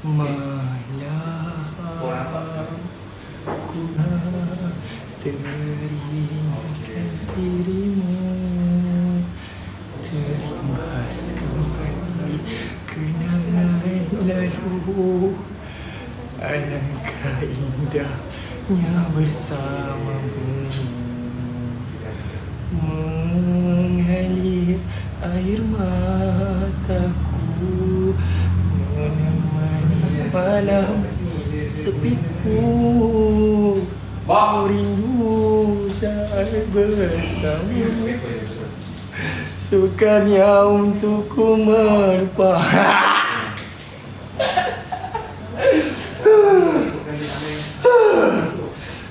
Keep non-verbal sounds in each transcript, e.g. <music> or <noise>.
Malam Ku teringatkan dirimu Terimbas kembali kenangan lalu Alangkah indahnya bersamamu Mengalir air mataku malam sepiku Bau rindu saat bersamamu Sukarnya untukku melupa <laughs>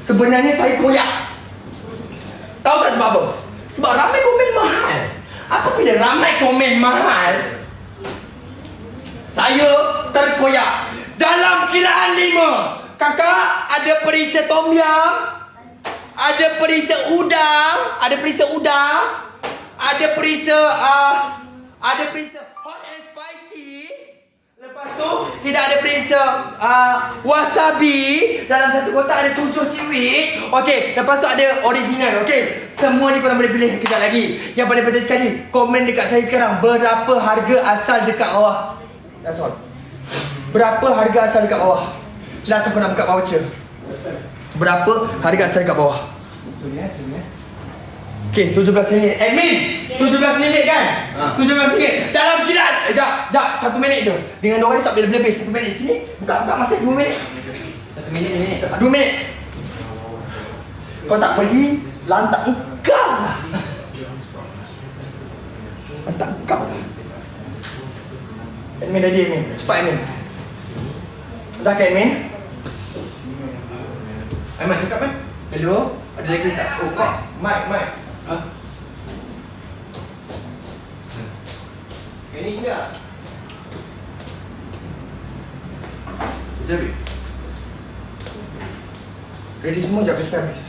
Sebenarnya saya koyak. Tahu tak sebab apa? Sebab ramai komen mahal. Apabila ramai komen mahal Saya terkoyak Dalam kiraan lima. Kakak ada perisa tom yum Ada perisa udang Ada perisa udang Ada perisa uh, Ada perisa hot and spicy. Lepas tu tidak ada perisa uh, wasabi. Dalam satu kotak ada tujuh seaweed Okey, lepas tu ada original Okey, semua ni korang boleh pilih kejap lagi. Yang paling penting sekali Komen dekat saya sekarang Berapa harga asal dekat bawah? That's all Berapa harga asal dekat bawah? Last aku nak buka voucher. Berapa harga asal dekat bawah? Okey, RM17 Admin, RM17 kan? Ha. RM17 Dalam kiraan eh, Jap, jap, satu minit je. Dengan diorang ni tak boleh lebih. Satu minit sini. Buka, buka masa dua minit. Satu minit minit. Dua minit. Kau tak beli Lantak engkau lah. Lantak engkau. Lah Admin ready admin? Cepat admin Dah ke admin? Aiman cakap kan? Hello? Ada lagi tak? Oh fuck. Mic, mic. Ha? Ini enggak. Dah habis? Ready semua jap kita habis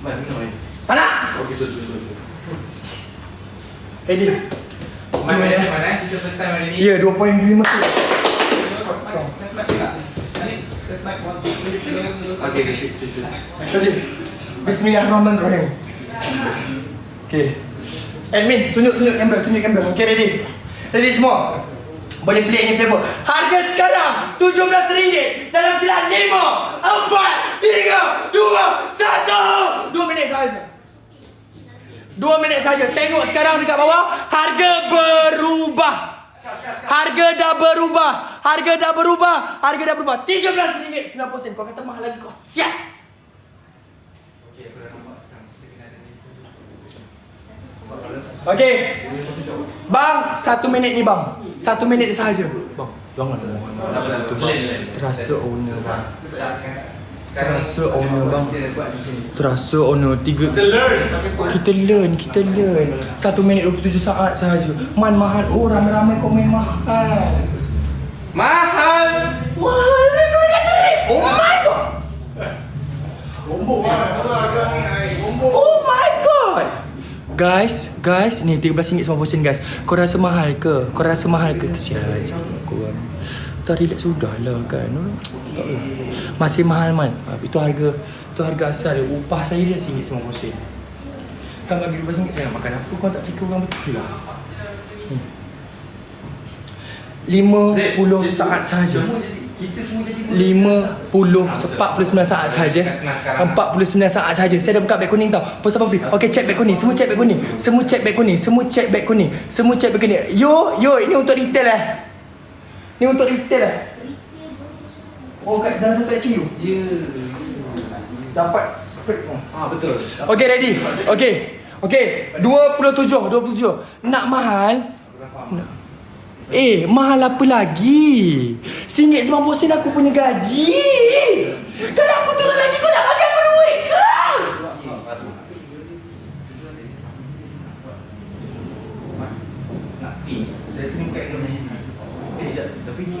Mic, minum air. Mana? Okey, sorry, sorry, sorry. Ready? Mana mana mana kita first time hari ni. Ya, 2.5 tu Ni? Bismillahirrahmanirrahim. Okay. Admin, tunjuk, tunjuk kamera, tunjuk kamera. Okay, ready? Ready semua? Boleh pilih any flavor Harga sekarang RM17 Dalam kilang 5 4 3 2 1 2 minit sahaja 2 minit saja. Tengok sekarang dekat bawah Harga berubah Harga dah berubah Harga dah berubah Harga dah berubah RM13.90 Kau kata mahal lagi kau siap Okey, aku dah nampak sekarang. Kita kena ada ni. Okey. Bang, satu minit ni bang. Satu minit sahaja. Bang, jangan. Terasa owner bang. Terasa owner bang. Terasa owner tiga. Kita learn. Kita learn, kita learn. Satu minit 27 saat sahaja. Man mahal. Oh, ramai-ramai komen mahal. Mahal. Mahal ni kau kata ni. Oh my god. Lah. Apa harga ni air? Bombo. Oh my god. Guys, guys, ni RM13.90 guys. Kau rasa mahal ke? Kau rasa mahal ke? Kesian kau kan. Tak relax sudah lah kan. Tak tahu. Masih mahal man. Ah, Itu harga itu harga asal dia. Upah saya dia RM1.90. Kau bagi RM12 saya nak makan apa? Kau tak fikir orang betul lah. Ni. 50 saat sahaja. Semua jadi kita semua jadi 50 49 saat sahaja 49 saat sahaja Saya dah buka beg kuning tau Pasal apa Okey check beg kuning Semua check beg kuning Semua check beg kuning Semua check beg kuning Semua check beg kuning Yo Yo ini untuk retail eh Ni untuk retail eh Oh kat dalam satu SKU Ya. Dapat spread pun Ah betul. Okey ready Okey Okey 27 27 Nak mahal Nak Eh, mahal apa lagi? RM1.90 aku punya gaji. Kalau aku turun lagi kau nak bagi aku duit ke? Nak pin. Saya sini buka game ni. Eh. Tapi ni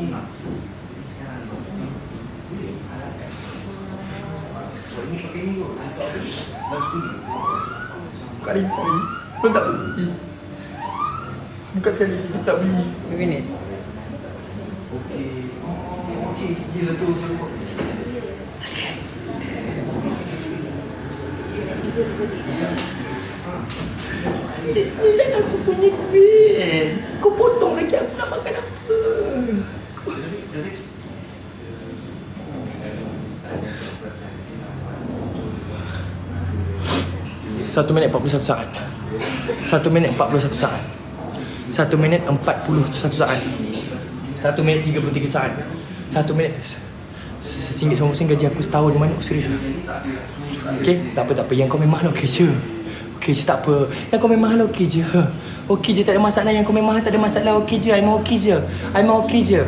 Sekarang ini pakai ni kot. Kali pun tak beli. Bukan sekali dia tak beli. Berapa minit? Okey. Okey, dia satu satu. Sembilan aku punya bil. Kau potong lagi aku nak makan apa? 1 minit 41 saat. 1 minit 41 saat. 1 minit 41 saat. 1 minit 33 saat. 1 minit. Sesinggit semua mesin gaji aku setahun mana? Aku serius lah. Okay, tak apa tak apa. Yang kau memang nak kerja Okay je tak apa. Yang kau memang lah, okay je. Okay je tak ada masalah. Yang kau memang lah, tak ada masalah. Okay je I'm okay je. I'm okay je.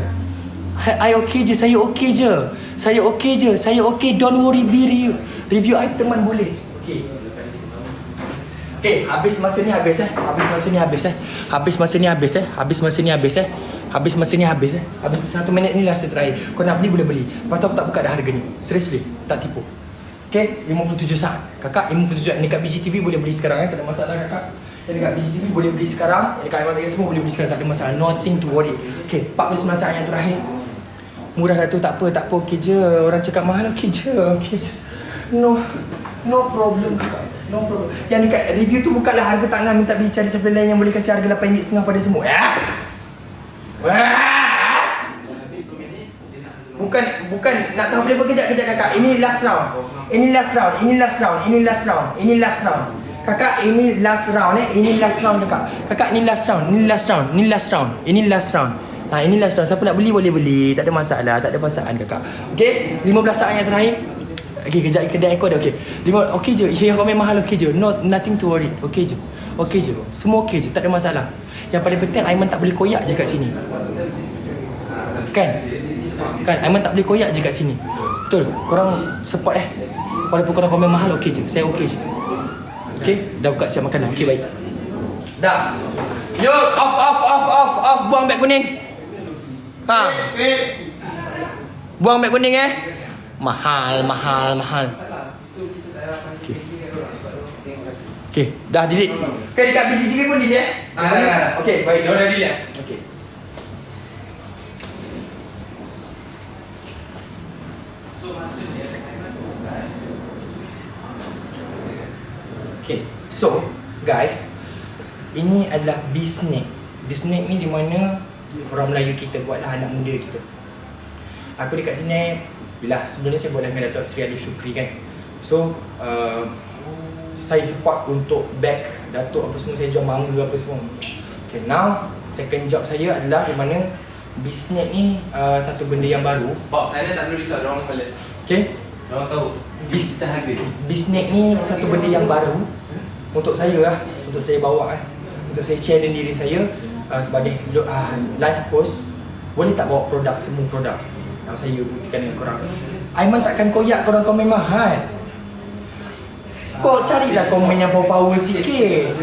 I, I okay je Saya okay je. Saya okay je. Saya okay Don't worry be review Review item man boleh. Okay Okay, habis masa ni habis eh. Habis masa ni habis eh. Habis masa ni habis eh. Habis masa ni habis eh. Habis masa ni habis eh. Habis satu minit ni last terakhir. Kau nak beli boleh beli. Tu aku tak buka dah harga ni. Seriously, tak tipu. Okay, 57 saat. Kakak 57 saat. Dekat BGTV boleh beli sekarang eh. Tak ada masalah kakak. Yang dekat BGTV boleh beli sekarang. Yang dekat Iwan semua boleh beli sekarang. Tak ada masalah. Nothing to worry. Okay, 49 saat yang terakhir. Murah dah tu tak apa, tak apa. Okey je. Orang cakap mahal okey je. Okey je. No. No problem kakak. No problem. Yang dekat review tu bukanlah harga tangan minta biji cari siapa lain yang boleh kasih harga RM8.5 pada semua. Ya. Wah. Bukan bukan nak tahu flavor kejap kejap kakak. Ini last round. Ini last round. Ini last round. Ini last round. Ini last round. Kakak ini last round eh. Ini last round kakak. Kakak ini last round. Ini last round. Ini last round. Ini last round. Ha, ini last round. Siapa nak beli boleh beli. Tak ada masalah. Tak ada pasangan kakak. Okay. 15 saat yang terakhir. Okay, kejap kedai aku ada okay. Lima, okay je. Yang kau memang mahal okay je. No, nothing to worry. Okay je. Okay je. Semua okay je. Tak ada masalah. Yang paling penting Aiman tak boleh koyak je kat sini. Kan? Kan Aiman tak boleh koyak je kat sini. Betul. Korang support eh. Walaupun korang komen mahal okay je. Saya okay je. Okay? Dah buka siap makan dah. Okay, baik. Dah. Yo, off, off, off, off, off. Buang beg kuning. Ha. Buang beg kuning eh. Mahal, mahal, mahal. Okay. Okay, dah delete. Okay, dekat BGTV pun delete eh? Ah, dah, dah, dah. Okay, baik. Dah, dah delete. Okay. Okay, so guys, ini adalah bisnek. Bisnek ni di mana orang Melayu kita buatlah anak muda kita. Aku dekat sini bila sebelum ni saya buat dengan Datuk Seri Alif Syukri kan. So, uh, saya support untuk back Datuk apa semua saya jual mangga apa semua. Okay, now second job saya adalah di mana bisnek ni uh, satu benda yang baru. Box saya tak perlu risau, orang collect. Okay, Orang tahu. Bis- harga. bisnek ni satu benda yang baru untuk saya lah, untuk saya bawa eh. Untuk saya challenge diri saya uh, sebagai uh, live host boleh tak bawa produk semua produk yang saya buktikan dengan korang. Aiman takkan koyak korang komen mahal. Kau carilah komen yang power-power sikit.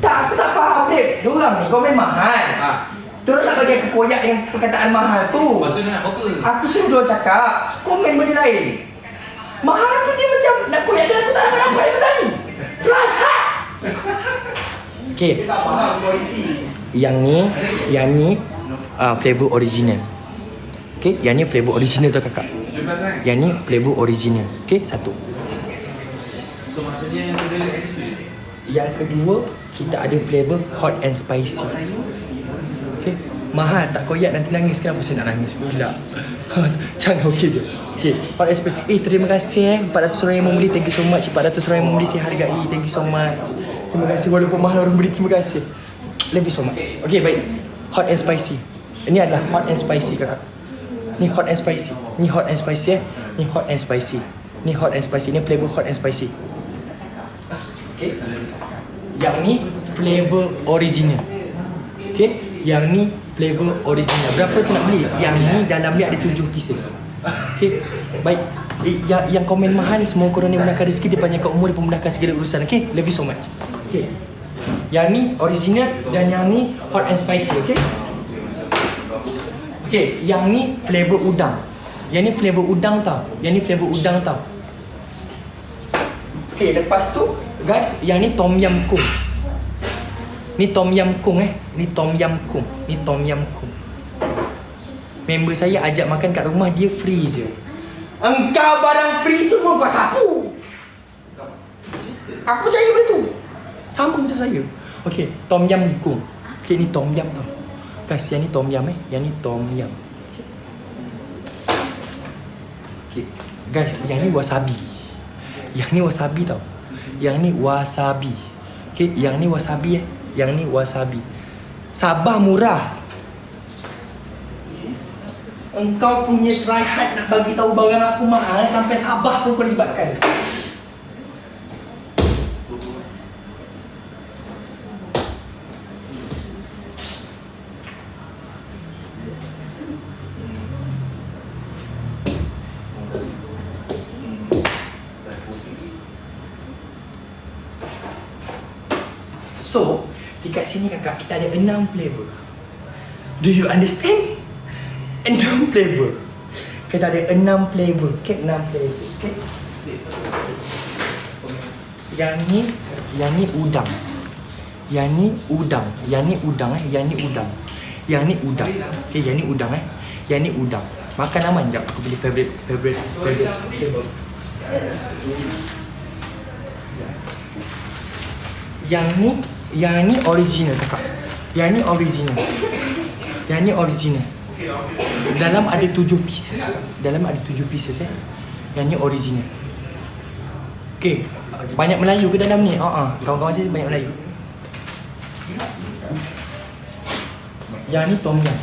Tak, aku tak faham dek. Diorang ni komen mahal. Ah, Diorang nak bagi aku koyak dengan perkataan mahal tu. maksudnya nak apa? Aku suruh dia cakap Komen benda lain Mahal tu dia macam Nak koyak dia aku tak nak apa yang tadi Try hard Okay Yang ni Yang ni uh, Flavor original Okay Yang ni flavor original tu kakak. 17? Yang ni flavor original. Okay Satu. So maksudnya yang dia kat situ je? Yang kedua Kita ada flavor hot and spicy. Okay Mahal tak koyak nanti nangis. Kenapa saya nak nangis pula? <laughs> Jangan okey je. Okay Hot and spicy. Eh terima kasih eh. 400 orang yang membeli Thank you so much. 400 orang yang membeli Saya hargai. Thank you so much. Terima kasih Walaupun mahal orang beli Terima kasih. You so much. Okay baik. Hot and spicy. Ini adalah hot and spicy kakak Ni hot and spicy Ni hot and spicy eh Ni hot and spicy Ni hot and spicy Ni flavor hot and spicy Okay yang ni flavor original. Okay? Yang ni flavor original. Berapa tu nak beli? Yang ni dalam ni ada 7 pieces. Okay? Baik. Eh, yang, yang komen mahal semua korang ni mudahkan rezeki dia panjangkan umur dia memudahkan segala urusan. Okay? Love you so much. Okay. Yang ni original dan yang ni hot and spicy. Okay? Okay, yang ni flavor udang. Yang ni flavor udang tau. Yang ni flavor udang tau. Okay, lepas tu guys, yang ni tom yum kung. Ni tom yum kung eh. Ni tom yum kung. Ni tom yum kung. Member saya ajak makan kat rumah dia free je. Engkau barang free semua kau sapu. Aku percaya benda tu. Sama macam saya. Okey, tom yam gung. Okey, ni tom yam tau. Guys, yang ni tom yam eh. Yang ni tom yam. Okey. Guys, yang ni wasabi. Yang ni wasabi tau. Yang ni wasabi. Okey, yang ni wasabi eh. Yang ni wasabi. Sabah murah. Engkau punya try hard nak bagi tahu barang aku mahal sampai Sabah pun kau libatkan. So, dekat sini kakak kita ada enam flavor. Do you understand? Enam <laughs> flavor. Kita ada enam flavor. Okay, enam flavor. Okay. Yang ni, yang ni udang. Yang ni udang. Yang ni udang eh. Yang ni udang. Yang ni udang. Okay, yang ni udang eh. Yang ni udang. Makan aman jap. Aku pilih favorite, favorite, favorite. Yang ni, yang ni original kakak. Yang ni original. Yang ni original. Dalam ada tujuh pieces. Dalam ada tujuh pieces eh. Yang ni original. Okay. Banyak Melayu ke dalam ni? Ha ah. Kawan-kawan saya banyak Melayu. Yang ni tom yum.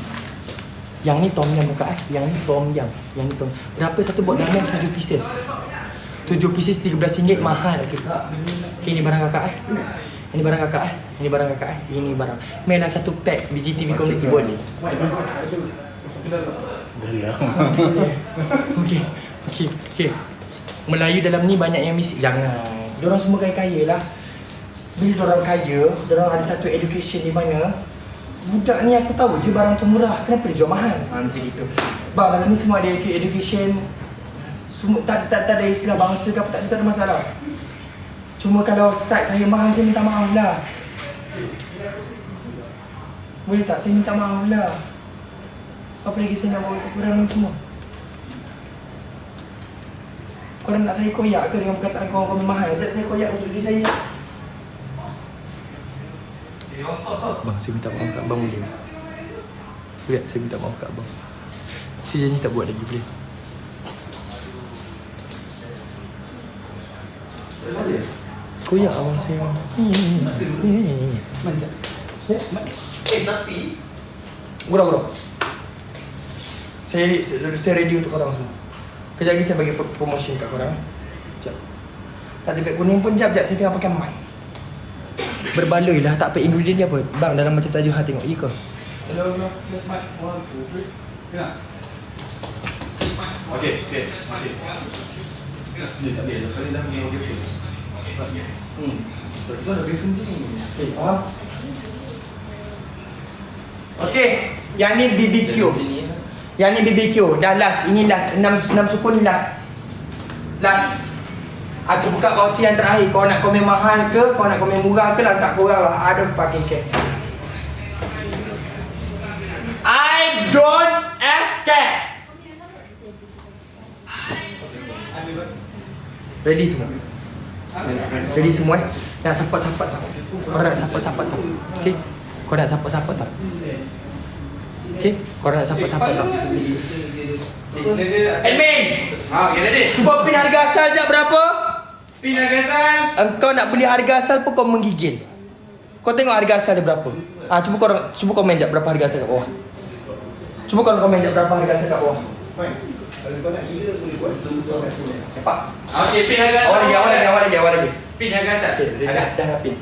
Yang ni tom yum buka eh. Yang ni tom yum. Yang ni tom. Berapa satu buat dalam tujuh pieces? Tujuh pieces RM13 mahal okay. okay, ni barang kakak eh. Ini barang kakak eh. Ini barang kakak eh. Ini barang. Mainlah satu pack BGTV Community boleh. Okey. Okey. Okey. Melayu dalam ni banyak yang misi. Jangan. Diorang semua kaya-kaya lah. Bila diorang kaya, diorang ada satu education di mana Budak ni aku tahu je barang tu murah. Kenapa dia jual mahal? Ha, macam gitu. Bang, dalam ni semua ada edu- education. Semua tak, tak, tak ada istilah bangsa ke apa, tak, tak ada masalah. Cuma kalau site saya mahal, saya minta maaf lah. Boleh tak? Saya minta maaf lah. Apa lagi saya nak bawa kekurangan ni semua? Korang nak saya koyak ke dengan perkataan korang korang mahal? Sekejap saya koyak untuk diri saya. Bang, saya minta maaf kat abang boleh? Boleh tak saya minta maaf kat abang? Saya janji tak buat lagi, boleh? Koyak abang saya. Manja. Eh tapi Gurau, gurau. Saya, saya, saya ready untuk korang semua. Kejap lagi saya bagi pro- promotion kat korang. Sekejap. Tak ada beg kuning pun jap, jap. Saya tengah pakai mic. Berbaloi lah, tak apa ingredient dia apa. Bang, dalam macam tajuk hati tengok. Ya ke? Okey, okey, okey. Ni tak boleh, sekali dah pergi okey. Okay, yang ni BBQ. Yang ni BBQ. Dah last. Ini last. 6, 6 suku ni last. Last. Aku buka voucher yang terakhir. Kau nak komen mahal ke? Kau nak komen murah ke? Lantak korang lah. I don't fucking care. I don't have care. Ready semua? Ready semua eh? Nak support-support tau? Korang nak support-support tau? Okay? Korang nak support-support tau? Okay? Korang nak support-support tau? Admin! Ha, okey dah dek. Cuba pin harga asal je berapa? Pin harga asal. Engkau nak beli harga asal pun kau menggigil. Kau tengok harga asal dia berapa? Ah, cuba kau cuba komen jap berapa harga asal kat bawah. Cuba kau komen jap berapa harga asal kat bawah. Kalau kau nak gila boleh buat betul-betul kat sini. Cepat. Okey, pin harga asal. Awal lagi, awal lagi, awal lagi, awal lagi. Pin harga asal. Okey, dah, Ada. dah, dah pin.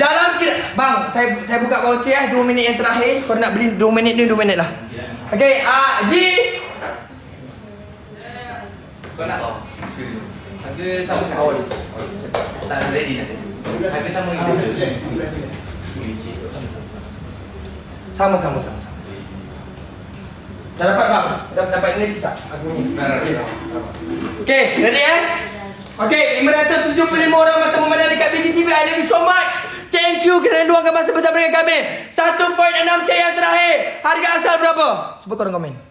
Dalam kira bang, saya saya buka voucher eh 2 minit yang terakhir. Kau nak beli 2 minit ni 2 minit lah. Okey, ah Ji. Kau nak Harga sama ke? Awal. Tak ada ready dah. Harga sama ke? Sama sama sama sama. Dah dapat bang? Dah dapat ini sisa. Aku dah, Okey. ready eh? Okey, 575 orang mata memandang dekat BGTV. I love you so much. Thank you kerana luangkan masa bersama dengan kami. 1.6k yang terakhir. Harga asal berapa? Cuba korang komen.